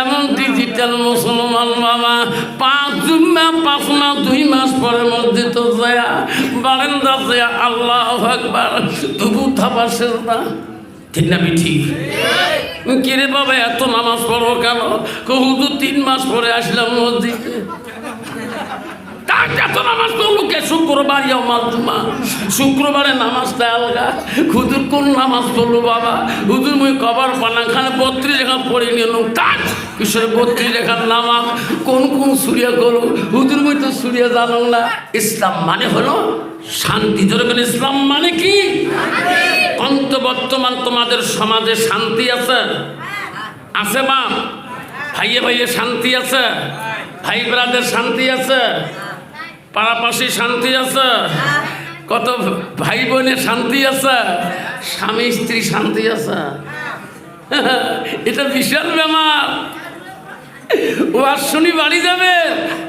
এমন ডিজিটাল মুসলমান বাবা পাঁচ জুম্মা পাঁচ মাস দুই মাস পরে মসজিদ যায়া, বারেন্দা যায়া, আল্লাহ একবার থাবা শেষ না ঠিক না ঠিক? কিরে বাবা, এত নামাজ পড়ো কেন? কহুদু তিন মাস পরে আসলাম মসজিদে। এত নামাজ পড়ল কে? শুক্রবার জুমা। শুক্রবারে নামাজটা আলগা। হুজুর কোন নামাজ পড়ল বাবা? হুজুর মুই কবার পানা খানে বত্রিশ রেখা পড়ে নিল তাক কিশোর বত্রিশ রেখার নামাজ? কোন কোন সুরিয়া করো হুজুর মুই তো সুরিয়া জানো না। ইসলাম মানে হলো শান্তি। যেরকম ইসলাম মানে কি? অন্ত বর্তমান তোমাদের সমাজে শান্তি আছে? আছে মা ভাইয়ে ভাইয়ে শান্তি আছে? ভাই ব্রাদের শান্তি আছে? পাড়াপাশি শান্তি আছে? কত ভাই বোনে শান্তি আছে? স্বামী স্ত্রী শান্তি আছে? এটা বিশাল বেমার ও আর শুনি বাড়ি যাবে।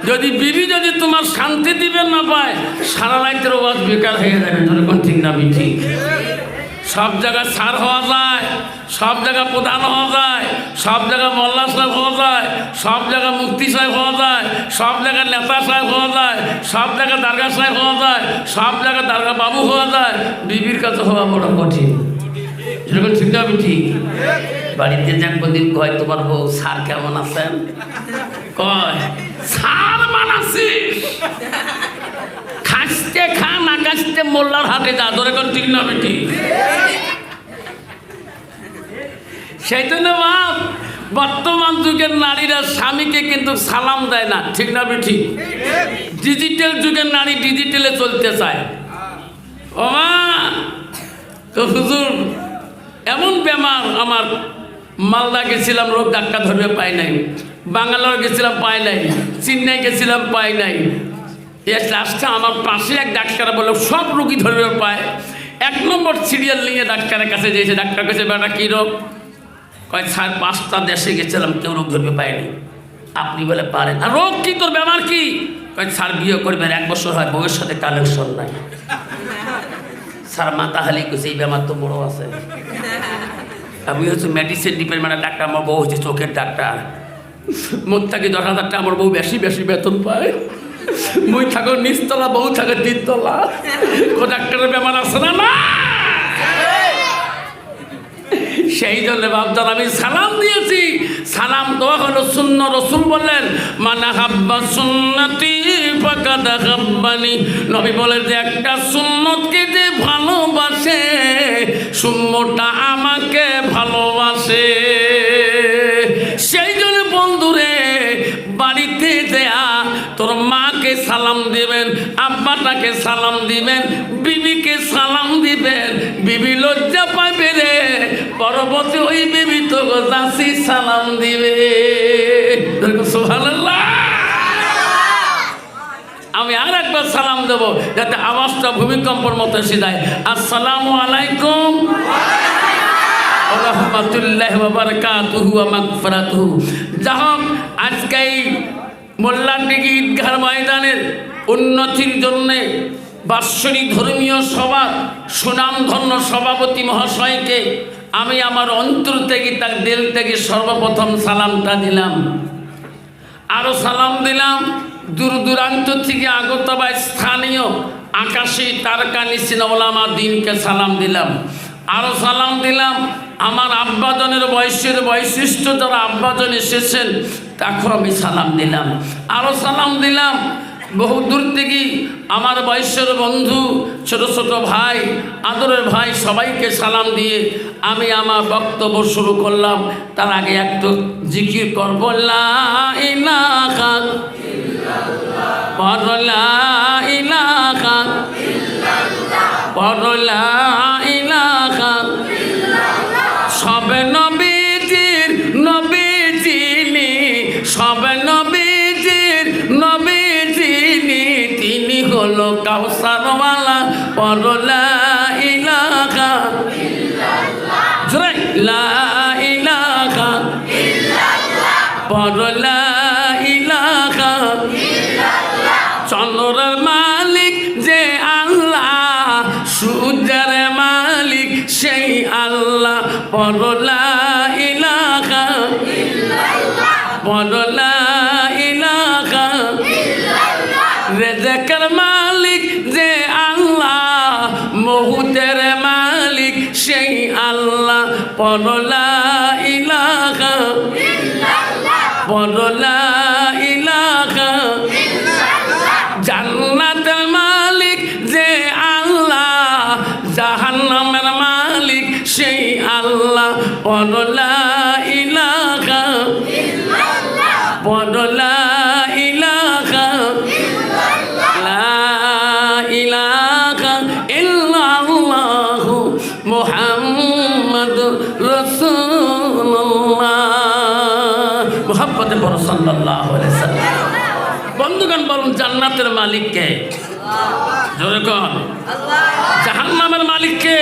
যদি বিবি যদি তোমার শান্তি দিবেন না পায়, সারা রাইতের ওয়াজ বেকার হয়ে যাবে। ধরে কোন ঠিক না ঠিক সব জায়গায় সার হওয়া যায়, সব জায়গায় প্রধান হওয়া যায়, সব জায়গায় মোল্লা সাহেব হওয়া যায়, সব জায়গায় মুক্তি সাহেব হওয়া যায়, সব জায়গায় নেতা সাহেব হওয়া যায়, সব জায়গায় দারগা সাহেব হওয়া যায়, সব জায়গায় দারগা বাবু হওয়া যায়, বিবির কাছে হওয়া বড় কঠিন। এরকম ঠিক না ঠিক বাড়িতে যাক দিন কয়, তোমার বউ সার কেমন আছেন? কয় সার মানাসিস খাসতে খা না খাসতে মোল্লার হাতে যা, ধরে কোন ঠিক না বেটি? সেই জন্য মা, বর্তমান যুগের নারীরা স্বামীকে কিন্তু সালাম দেয় না, ঠিক না বেটি? ডিজিটাল যুগের নারী ডিজিটালে চলতে চায়। ও মা, তো হুজুর, এমন বেমার আমার মালদা গেছিলাম, রোগ ডাক্তার ধরবে পাই নাই। বাঙ্গালোর গেছিলাম পাই নাই। চেন্নাই গেছিলাম পাই নাই। এর লাস্টে আমার পাশে এক ডাক্তার বলে সব রুগী ধরবে পায়। এক নম্বর সিরিয়াল নিয়ে ডাক্তারের কাছে যেয়েছে। ডাক্তার কাছে বেটা, কী রোগ? কয়, স্যার, পাঁচটা দেশে গেছিলাম, কেউ রোগ ধরবে পায়নি। আপনি বলে পারেন। আর রোগ কি তোর বেমার কী? কয়, স্যার, বিয়ে করবেন এক বছর হয় বউয়ের সাথে কানেকশন নাই। স্যার, মাথা হালি কইছে, এই বেমার তো বড় আছে। আমি হচ্ছে মেডিসিন ডিপার্টমেন্টের ডাক্তার, আমার বউ হচ্ছে চোখের ডাক্তার। মোট থাকি দশ হাজার টাকা আমার বউ বেশি বেশি বেতন পায়। মুই থাকো নিচতলা, বউ থাকে তিনতলা। ও ডাক্তারের বেমার আছে না না সেই জন্য বাবদার আমি সালাম দিয়েছি। সালাম দেওয়া হলো শূন্য রসুল বললেন মানে হাব্বা সুন্নতি ফাঁকাদা হাব্বানি নবী বলেন যে, একটা সুন্নতকে যে ভালোবাসে শূন্যটা আমাকে ভালোবাসে। সেই জন্য বন্ধুরে, বাড়িতে দেয়া, তোর সালাম দিবেন, আব্বাটাকে সালাম দিবেন, বিবিকে সালাম দিবেন, বিবি লজ্জা পাইবে রে। পরবর্তী ওই বিবি তো দাসি সালাম দিবে। আমি আর একবার সালাম দেবো, যাতে আওয়াজটা ভূমিকম্পর মতো এসে যায়। আসসালামু আলাইকুম। রহমতুল্লাহ বারকাতুহু মাগফিরাতুহু। যা হোক আজকে এই মোল্লারডিগি ঈদগাহ ময়দানের উন্নতির জন্যে বাৎসরিক ধর্মীয় সভা, সুনামধন্য সভাপতি মহাশয়কে আমি আমার অন্তর থেকে, তার দিল থেকে সর্বপ্রথম সালামটা দিলাম। আরও সালাম দিলাম দূর দূরান্ত থেকে আগত বা স্থানীয় আকাশে তারকা নিচিন ওলামা দিনকে সালাম দিলাম। আরও সালাম দিলাম আমার আব্বাজনের বয়সের বৈশিষ্ট্য, যারা আব্বাজন এসেছেন তাকেও আমি সালাম দিলাম। আরও সালাম দিলাম। বহু দূর থেকে আমার বয়সের বন্ধু, ছোট ছোট ভাই, আদরের ভাই সবাইকে সালাম দিয়ে আমি আমার বক্তব্য শুরু করলাম। তার আগে একটু জিকির করব সবে নবীজির পরলা ইলাহা লা ইলাহা পরলা ইলাহা চন্দ্রের মালিক, যে আল্লাহ, সূর্যের মালিক, সেই আল্লাহ পরলা ইলাহা আল্লাহ পড়লা ইলাকা বলো ইলাকা জান্নাতের মালিক কে? জাহান্নামের মালিক কে?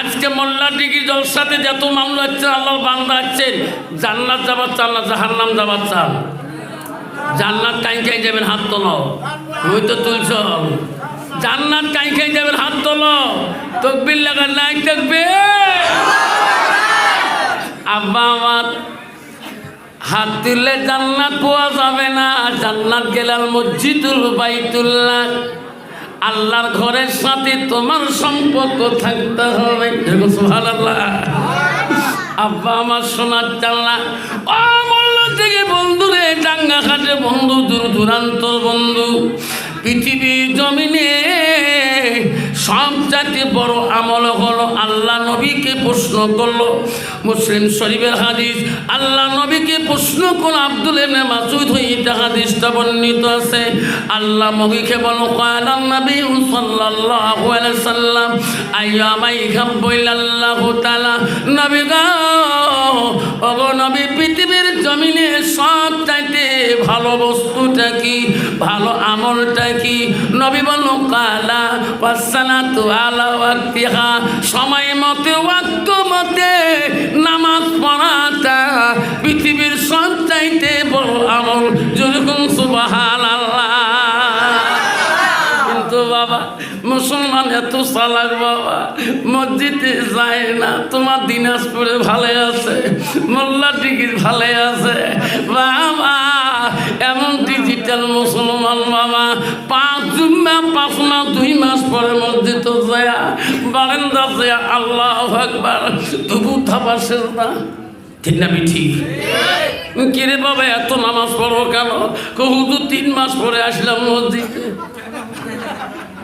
আজকে মোল্লা ডিগ্রি জলসাতে যত মামলা হচ্ছে, আল্লাহর বান্দা আছেন জান্নাত যাবার চান না, জাহান্নাম যাবার চান জান্নাত কাই খাই যাবেন, হাত তোলো। ওই তো তুলছ। জান্নাত কাই খাই যাবেন, হাত তোলো। তকবির লাগা নাই থাকবে আব্বা আমার হাত দিলে জান্নাত পাওয়া যাবে না। জান্নাত গেলাল মসজিদুল বাইতুল্লাহ। আল্লাহর ঘরের সাথে তোমার সম্পর্ক থাকতে হবে। আব্বা আমার সোনার চাল্লা ও মোল্লা থেকে বন্ধু রে ডাঙ্গা কাটে বন্ধু, দূর দূরান্তর বন্ধু। পৃথিবীর জমিনে সব জাতি বড় আমল হলো। আল্লাহ নবীকে প্রশ্ন করল। মুসলিম শরীফের হাদিস, আল্লাহ নবীকে প্রশ্ন করল আব্দুল এনে মাসুদ হইতে হাদিসটা বর্ণিত আছে। আল্লাহ নবীকে বলো কালাম নবী সাল্লাল্লাহু আলাইহি সাল্লাম আইয়ামাই খাব্বাইল্লাহু তাআলা। নবী গো, ওগো নবী জমিনে সব চাইতে ভালো বস্তুটা কি? ভালো আমলটা কি? নবী বলো কালা ওয়াসসালাতু আলা ওয়াক্তিহা। সময় মতে, ওয়াক্ত মতে নামাজ পড়াটা পৃথিবীর সব চাইতে বড় আমল। যেরকম সুবহানাল্লাহ। কিন্তু বাবা মুসলমান এত চালাক বাবা। মসজিদে যায় না, তোমার দিনাজপুরে ভালো আছে, মোল্লা টিকিট ভালো আছে। বাবা, এমন ডিজিটাল মুসলমান বাবা, পাঁচ জুম্মা, পাঁচ মাস দুই মাস পরে মসজিদ যায়। বারেন্দা যায়, আল্লাহ একবার তবু শেষ না। ঠিক না মিঠি কিরে বাবা, এত নামাজ পড়ো কেন? কহুদু তিন মাস পরে আসলাম মসজিদে।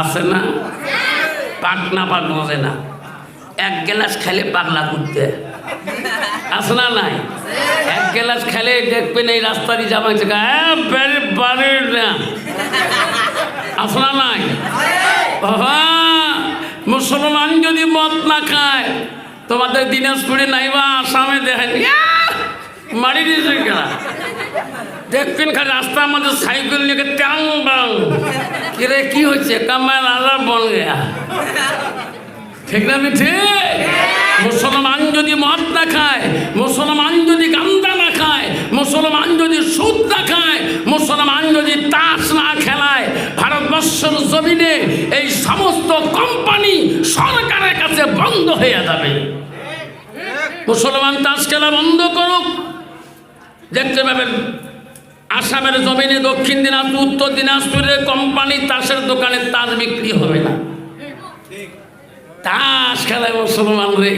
আছে না? পাক না, পাক বোঝে না। এক গ্লাস খেলে পাগলা করতে আছে না নাই? এক গ্লাস খেলে দেখবেন এই রাস্তা দিয়ে যাবেন বাড়ির না। আছে না নাই? মুসলমান যদি মদ না খায়, তোমাদের দিনাজপুরে নাইবা আসামে দেখেন। মারি দিয়েছে কেনা দেখবেন খালি রাস্তার মধ্যে সাইকেল নিয়ে ট্যাং বাং। কিরে, কি হচ্ছে কামার আলার বন গেয়া। ঠিক না ঠিক মুসলমান যদি মদ না খায়, মুসলমান যদি গান্দা না খায়, মুসলমান যদি সুদ না খায়, মুসলমান যদি তাস না খেলায়, ভারতবর্ষের জমিনে এই সমস্ত কোম্পানি সরকারের কাছে বন্ধ হয়ে যাবে। মুসলমান তাস খেলা বন্ধ করুক। দেখতে পাবেন আসামের জমিনে, দক্ষিণ দিনাজপুর, উত্তর দিনাজপুরের কোম্পানি তাসের দোকানে তাস বিক্রি হবে না। তাস খেলায় মুসলমান রে।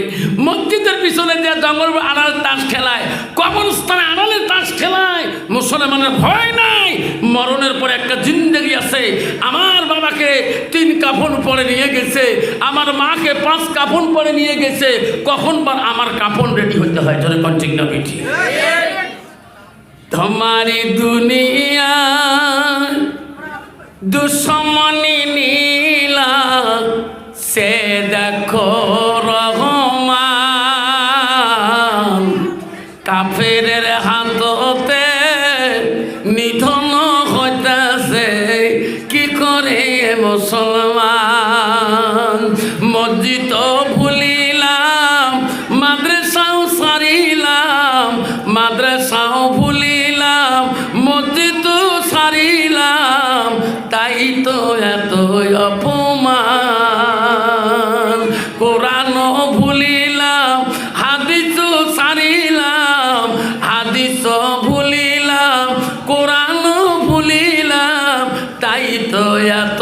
মসজিদের পিছনে যে জঙ্গল আড়াল তাস খেলায়, কবরস্থানে আড়ালে তাস খেলায়, মুসলমানের ভয় নাই। মরণের পরে একটা জিন্দগি আছে। আমার বাবাকে তিন কাফন পরে নিয়ে গেছে। আমার মাকে পাঁচ কাফন পরে নিয়ে গেছে। কখন বার আমার কাফন রেডি হতে হয়? যদি কন্টিক না তোমারি দুনিয়া দুশ্মনী কোরআন ভুলিলাম হাদিস সারিলাম হাদিস ভুলিলাম কোরআন ভুলিলাম তাই তো এত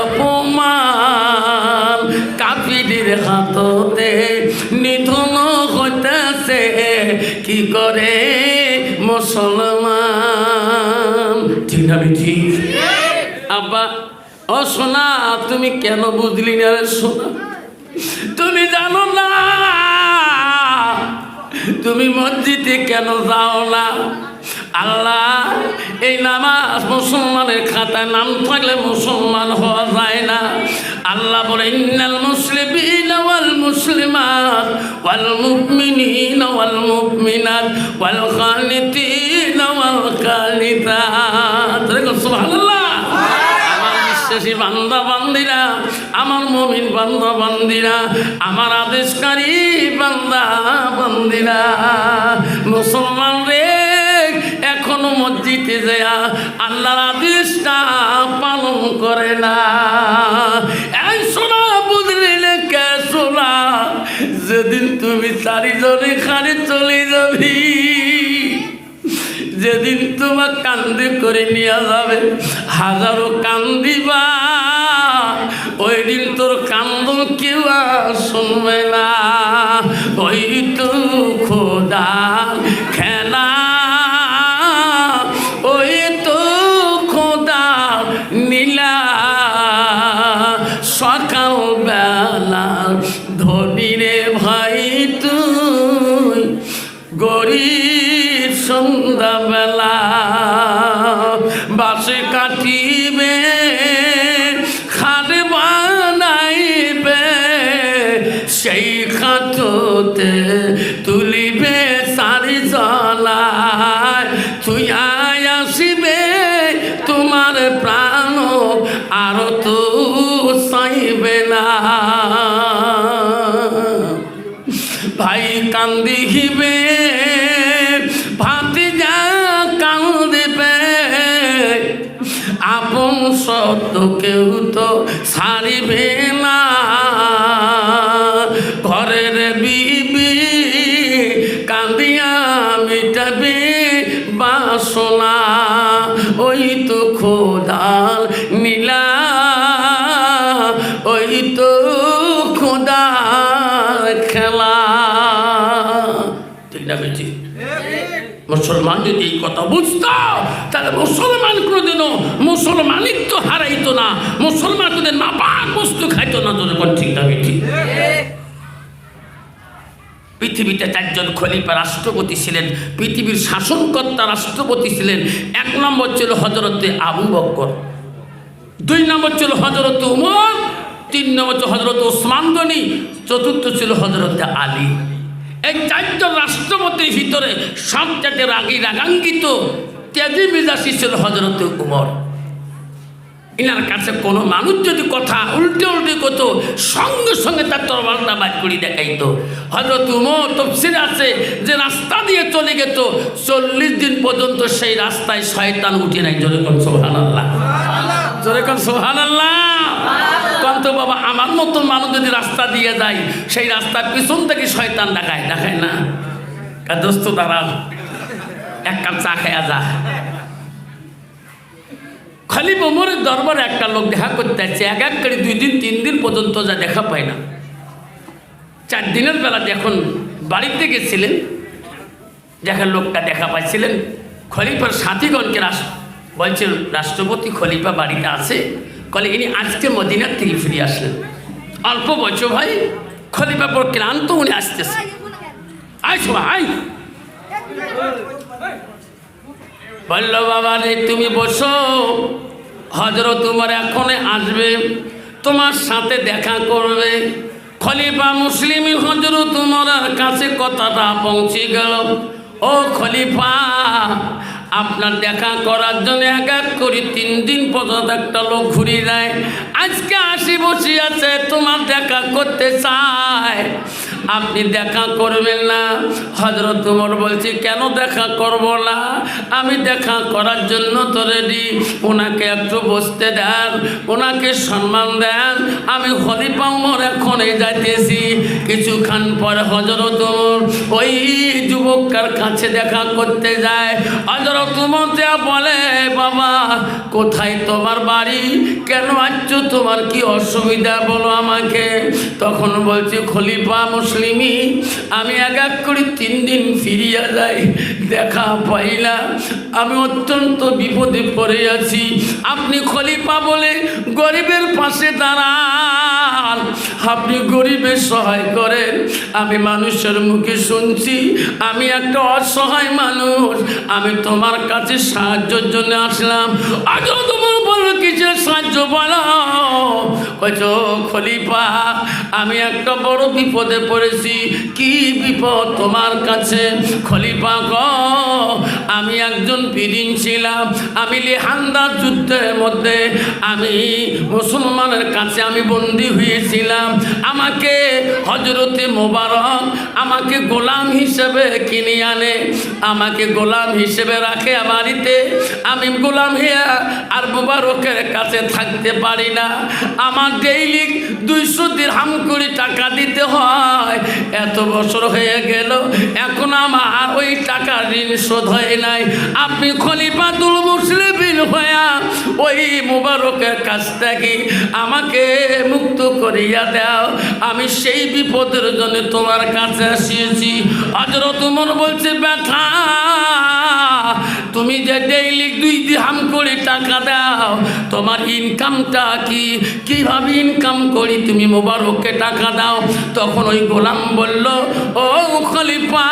অপমান। কাপিদের হাততে নিধন হইতেছে কি করে মুসলমান? ঠিক না ঠিক আব্বা ও সোনা তুমি কেন বুঝলি না রে সোনা? তুমি জানো না। তুমি মসজিদে কেন যাও না? আল্লাহ, এই নামাজ মুসলমানের খাতায় নাম থাকলে মুসলমান হওয়া যায় না। আল্লাহ বলে, ইন্নাল মুসলিমিন ওয়াল মুসলিমাত, ওয়াল মুমিনিন ওয়াল মুমিনাত, ওয়াল কানিতিন ওয়াল কানিতাত সুবহানাল্লাহ। বিশ্বাসী বান্দা বান্দিরা আমার মমিন বান্দা বান্দিরা আমার আদেশকারী বান্দা বান্দিরা মুসলমান রে, এখনও মসজিদে যায় আল্লাহর আদেশটা পালন করে না। এই সোনা বুঝলি কে সোনা? যেদিন তুমি চারিজনে খানে চলে যাবি। যেদিন তোমার কান্দি করে নিয়ে যাবে, হাজারো কান্দিবা। ওই দিন তোর কান্দ কেউ আর শুনবে না। ওই তো খোদা। আয় আসিবে তোমার প্রাণ আর তো চাইবে না। ভাই কান্দিবে ঠিক না মুসলমান যদি এই কথা বুঝতো, তাহলে মুসলমান কোনোদিনও মুসলমানিত্ব হারাইতো না। মুসলমান কোনোদিন নাপাক বস্তু খাইতো না যখন ঠিক না বেশি পৃথিবীতে চারজন খলিফা রাষ্ট্রপতি ছিলেন, পৃথিবীর শাসনকর্তা রাষ্ট্রপতি ছিলেন। এক নম্বর ছিল হজরতে আবু বক্কর, দুই নম্বর ছিল হজরত উমর, তিন নম্বর ছিল হজরত ওসমান গনি, চতুর্থ ছিল হজরত আলী। এই চারজন রাষ্ট্রপতির ভিতরে সবচেয়ে রাগী রাগাঙ্গিত তেজি মিজাসি ছিল হজরত উমর। ইনার কাছে কোনো মানুষ যদি কথা উল্টে উল্টে করতো সঙ্গে সঙ্গে তার তরবারটা বাদ করে দেখাইত। হজরত উমর তফসির আছে যে রাস্তা দিয়ে চলে যেত চল্লিশ দিন পর্যন্ত সেই রাস্তায় শয়তান উঠে নাই কোন সোহান আল্লাহ জোরে কোন সোহান আল্লাহ কন্ত বাবা, আমার মতন মানুষ যদি রাস্তা দিয়ে যায়, সেই রাস্তার পিছন থেকে শয়তান দেখায় দেখায় না। দোস্ত দাঁড়াও, এক কাপ চা খায়া যা। খালিফ ওমরের দরবারে একটা লোক দেখা করতে আসছে এক এক করে দুই দিন, তিন দিন পর্যন্ত যা দেখা পায় না। চার দিনের বেলা যখন বাড়িতে গেছিলেন যখন লোকটা দেখা পাইছিলেন, খলিফার সাথীগণকে রাস- বলছেন রাষ্ট্রপতি খলিফা বাড়িতে আছে? কলে, ইনি আজকে মদিনার থেকে ফিরে আসলেন। অল্প বছর ভাই খলিফা পর ক্লান্ত উনি আসতেছে। শোভা আয়। বলল, বাবা রে, তুমি বসো। হজরত তোমার এখন আসবে, তোমার সাথে দেখা করবে। খলিফা মুসলিম হজরত তোমার কাছে কথাটা পৌঁছে গেল। ও খলিফা আপনার দেখা করার জন্য এক এক করি, তিন দিন পর্যন্ত একটা লোক ঘুরিয়ে যায় আজকে আসি বসি আছে, তোমার দেখা করতে চায়। আপনি দেখা করবেন না। হজরত তোমার বলছি, কেন দেখা করব না? আমি দেখা করার জন্য তো রেডি ওনাকে একটু বসতে দেন ওনাকে সম্মান দেন। আমি হরিপা উমর এখনই যাইতেছি। কিছুক্ষণ পরে হজরত উমর ওই যুবকটার কাছে দেখা করতে যায়। হজরত উমর বলে, বাবা, কোথায় তোমার বাড়ি? কেন আসছো? তোমার কি অসুবিধা? বলো আমাকে। তখন বলছি, খলিফা মুসলিমি, আমি এক এক করে তিন দিন ফিরিয়া যাই, দেখা পাই না। আমি অত্যন্ত বিপদে পড়ে আছি। আপনি খলিফা বলে গরিবের পাশে দাঁড়ান। আপনি গরিবের সহায় করেন। আমি মানুষের মুখে শুনছি, আমি একটা অসহায় মানুষ। আমি তোমার কাছে সাহায্যের জন্য আসলাম। আজও তোমার বলো কিছু সাহায্য বলো? কচো খলিফা, আমি একটা বড় বিপদে পড়েছি। কি বিপদ তোমার কাছে? খলিফা গ, আমি একজন পিদিন ছিলাম। আমি লিহান্দা যুদ্ধের মধ্যে আমি মুসলমানের কাছে আমি বন্দী হয়েছিলাম। আমাকে হজরতে মোবারক আমাকে গোলাম হিসেবে কিনে আনে, আমাকে গোলাম হিসেবে রাখে বাড়িতে। আমি গোলাম হিয়া আর মোবারকের কাছে থাকতে পারি না। আমার ডেইলি দুইশো দিরহাম করে টাকা দিতে হয়। এত বছর হয়ে গেল, এখন আমার ওই টাকা ঋণ শোধ হয় নাই। আপনি খলিফাতুল মুসলিমিন হইয়া ওই মোবারকের কাছ থেকে আমাকে মুক্ত করিয়া দাও। আমি সেই বিপদের জন্য তোমার কাছে আসিয়েছি। হজরত উমর বলছে, ব্যথা, তুমি যে ডেইলি দুই দিহাম করে টাকা দাও, তোমার ইনকামটা কি? কীভাবে ইনকাম করি? তুমি মোবারককে টাকা দাও। তখন ওই গোলাম বলল, ও খলিফা,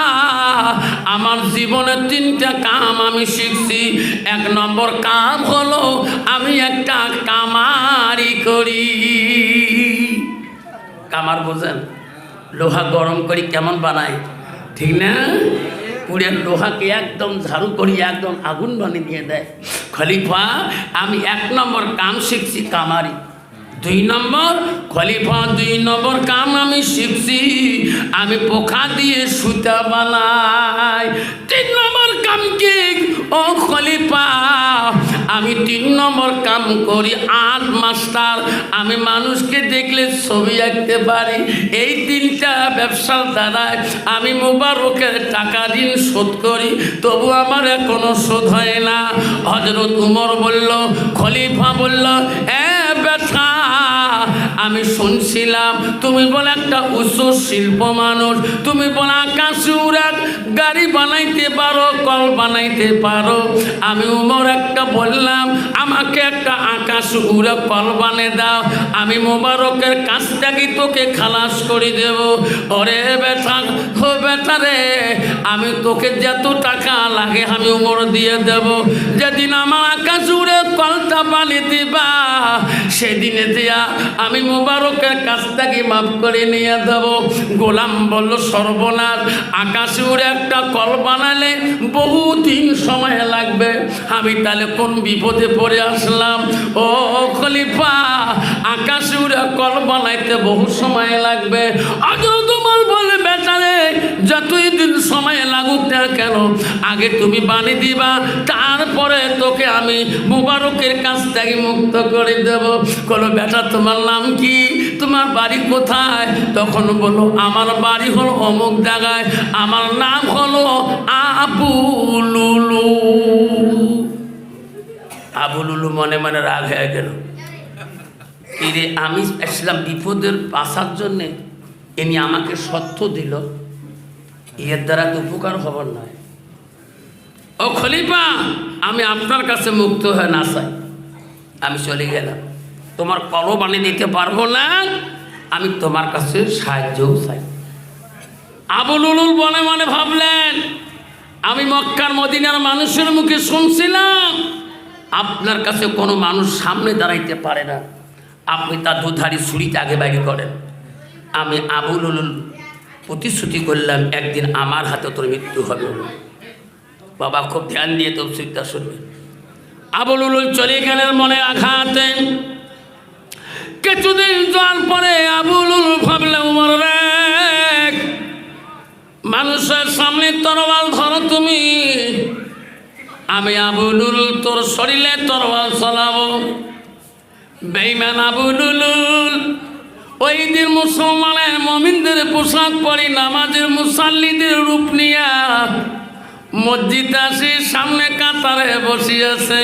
আমার জীবনের তিনটা কাম আমি শিখছি। এক নম্বর কাম হলো, আমি একটা কামারি করি। কামার বোঝেন? লোহা গরম করি কেমন বানায় ঠিক না? পুরে লোহাকে একদম ঝাড়ু করি একদম আগুন বানিয়ে দিয়ে দেয়। খলিফা, আমি এক নম্বর কাম শিখছি কামারি। দুই নম্বর, খলিফা দুই নম্বর, কাম আমি শিখছি। আমি পোখা দিয়ে সুতা বানাই। তিন নম্বর কাম কি? ও খলিফা, আমি তিন নম্বর কাম করি আর্ট মাস্টার। আমি মানুষকে দেখলে ছবি আঁকতে পারি। এই তিনটা ব্যবসার দ্বারায় আমি মোবারকের টাকা ঋণ শোধ করি। তবু আমার এখনও শোধ হয় না। হজরত উমর বলল, খলিফা বলল এ আমি শুনছিলাম, তুমি বলে একটা উচ্চ শিল্প মানুষ, তুমি বলে আকাশ উড়াক, গাড়ি বানাইতে পারো, কল বানাইতে পারো। আমি উমর একটা বললাম, আমাকে একটা আকাশ উড়ে কল বানিয়ে দাও, আমি মোবারকের কাছ থেকে তোকে খালাস করে দেব? ওরে বেটা হো বেটা রে, আমি তোকে যত টাকা লাগে আমি উমর দিয়ে দেব। যেদিন আমার আকাশ উড়ে কলটা বানিয়ে দিবা, সেদিনে দিয়া আমি মোবারকের কাছ থেকে মাফ করে নিয়ে দেব গোলাম বলল, সর্বনাশ, আকাশে উড়ে একটা কল বানালে বহুদিন সময় লাগবে। আমি তাহলে কোন বিপদে পড়ে আসলাম? ও খলিফা, আকাশে উড়ে কল বানাইতে বহু সময় লাগবে। বেচারে যতই দিন সময় লাগুক না কেন, আগে তুমি বানিয়ে দিবা, তারপরে তোকে আমি মুবারকের কাছ থেকে মুক্ত করে দেব। কোনো বেটা, তোমার নাম কি? তোমার বাড়ি কোথায়? তখন বলো, আমার বাড়ি হলো অমুক জায়গায়। আমার নাম হলো আবুলুলু। আবুলুলু মনে মনে রাগ হয়ে গেল। আমি আসলাম বিপদের বাঁচার জন্যে। এনি আমাকে সত্য দিল। এর দ্বারা তো উপকার হবার নয় ও খলিফা, আমি আপনার কাছে মুক্ত হয়ে না চাই। আমি চলে গেলাম। তোমার কল বানিয়ে দিতে পারব না, আমি তোমার কাছে সাহায্যও চাই। আবুলুলুল মনে মনে ভাবলেন, আমি মক্কার মদিনার মানুষের মুখে শুনছিলাম, আপনার কাছে কোনো মানুষ সামনে দাঁড়াইতে পারে না। আপনি তার দুধারি ছুরিতে আগে বাইরে করেন। আমি আবুলুল প্রতিশ্রুতি করলাম, একদিন আমার হাতে তোর মৃত্যু হবে। বাবা খুব ধ্যান দিয়ে তফসিলটা শুনবে। আবুলুল চলে গেলেন মনে আঘাতে কিছুদিন যাওয়ার পরে আবুলুল ভাবলে, উমর মানুষের সামনে তরবাল ধরো তুমি। আমি আবুলুল তোর শরীরে তরবাল চলাবো। বেইমান আবুলুল ওই দিন মুসলমানের মমিনদের পোশাক পরি নামাজের মুসাল্লিদের রূপ নিয়া মসজিদ আসি সামনে কাতারে বসিয়েছে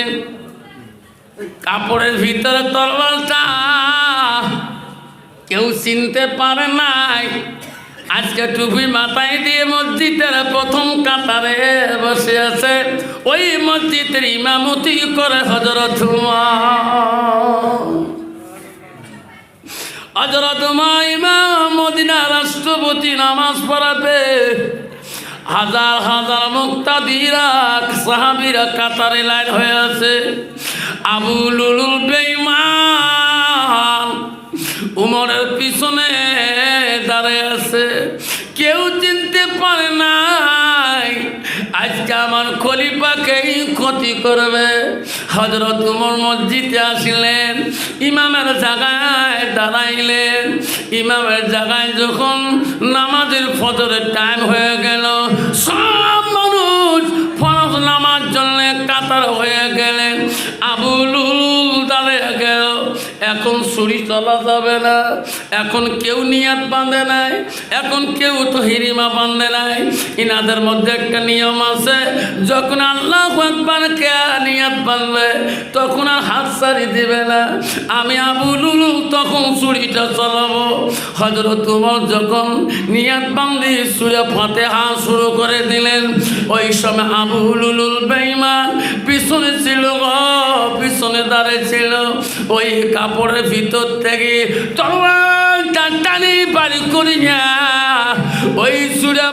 কাপড়ের ভিতরে তরবালটা কেউ চিনতে পারে নাই। আজকে টুপি মাথায় দিয়ে মসজিদের প্রথম কাতারে বসে আছে। ওই মসজিদের ইমামতি করে হজরত হজরত ইমাম মদিনা রাষ্ট্রপতি নামাজ পড়াবে হাজার হাজার মুক্তাদিরা সাহাবিরা কাতারে লাইন হয়ে আছে। আবুলুল বেইমান উমরের পিছনে দাঁড়িয়ে আছে। কেউ চিনতে পারে নাই আজকে আমার খলিফাকেই ক্ষতি করবে। হজরত উমর মসজিদে আসিলেন, ইমামের জায়গায় দাঁড়াইলেন। ইমামের জায়গায় যখন নামাজের ফজরের টাইম হয়ে গেল, সব মানুষ ফরজ নামাজ জন্য কাতার হয়ে গেলেন। আবুলুল দাঁড়িয়ে গেল। এখন ছুরি চলা যাবে না, এখন কেউ নিয়াত বাঁধে নাই, এখন কেউ তো হিরিমা বাঁধে নাই। ইনাদের মধ্যে একটা নিয়ম আছে, যখন আল্লাহ একবার কে নিয়াত বাঁধবে, তখন আর হাত সারি দিবে না। আমি আবুলুল তখন ছুরিটা চলাবো। হজরত উমর যখন নিয়াত বান্ধি সুরে ফতে হাত শুরু করে দিলেন। ওই সময় আবুলুল বেইমান পিছনে ছিল পিছনে দাঁড়িয়ে ছিল। ওই কাপড়ের ভিতর থেকে তলোয়ার টানটানি বাড়ি করিয়া ওই সুরা